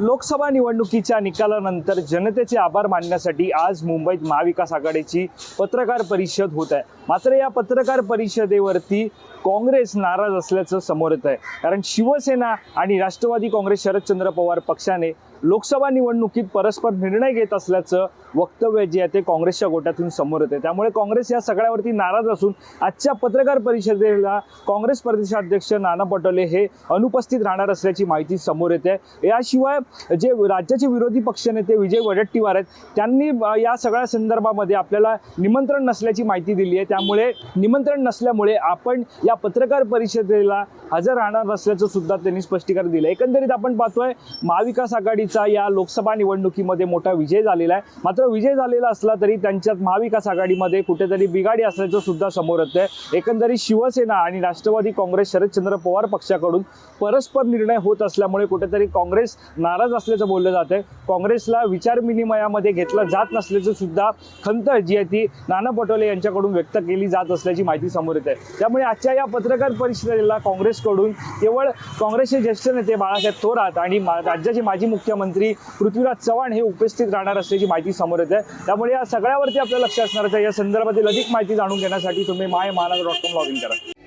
लोकसभा निवडणुकीच्या निकालानंतर जनतेचे आभार मानण्यासाठी आज मुंबईत महाविकास आघाडीची पत्रकार परिषद होत आहे. मात्र या पत्रकार परिषदेवरती काँग्रेस नाराज असल्याचं समोर येत आहे. कारण शिवसेना आणि राष्ट्रवादी काँग्रेस शरदचंद्र पवार पक्षाने लोकसभा निवडणुकीत परस्पर निर्णय घेत असल्याचं वक्तव्य जे आहे ते काँग्रेसच्या गोट्यातून समोर येते त्यामुळे काँग्रेस या सगळ्यावरती नाराज असून आजच्या पत्रकार परिषदेला काँग्रेस प्रदेशाध्यक्ष नाना पटोले हे अनुपस्थित राहणार असल्याची माहिती समोर येते याशिवाय जे राज्याचे विरोधी पक्षनेते विजय वडेट्टीवार आहेत त्यांनी या सगळ्या संदर्भामध्ये आपल्याला निमंत्रण नसल्याची माहिती दिली आहे. त्यामुळे निमंत्रण नसल्यामुळे आपण या पत्रकार परिषदेला हजर राहणार नसल्याचं सुद्धा त्यांनी स्पष्टीकरण दिलं एकंदरीत आपण पाहतोय महाविकास आघाडीचा या लोकसभा निवडणुकीमध्ये मोठा विजय झालेला आहे. मात्र विजय झालेला असला तरी त्यांच्यात महाविकास आघाडीमध्ये कुठेतरी बिघाडी असल्याचं सुद्धा समोर येतंय. एकंदरीत शिवसेना आणि राष्ट्रवादी काँग्रेस शरदचंद्र पवार पक्षाकडून परस्पर निर्णय होत असल्यामुळे कुठेतरी काँग्रेस नाराज असल्याचं बोललं जात आहे काँग्रेसला विचारविनिमयामध्ये घेतलं जात नसल्याचं सुद्धा खंत जी आहे ती नाना पटोले यांच्याकडून व्यक्त केली जात असल्याची माहिती समोर येत आहे. त्यामुळे आजच्या या पत्रकार परिषदेला काँग्रेसकडून केवळ काँग्रेसचे ज्येष्ठ नेते बाळासाहेब थोरात आणि राज्याचे माजी मुख्यमंत्री पृथ्वीराज चव्हाण हे उपस्थित राहणार असल्याची माहिती समोर येत आहे. त्यामुळे या सगळ्यावरती आपलं लक्ष असणार आहे. या संदर्भातील अधिक माहिती जाणून घेण्यासाठी तुम्ही my Maharaj dot com log in करा.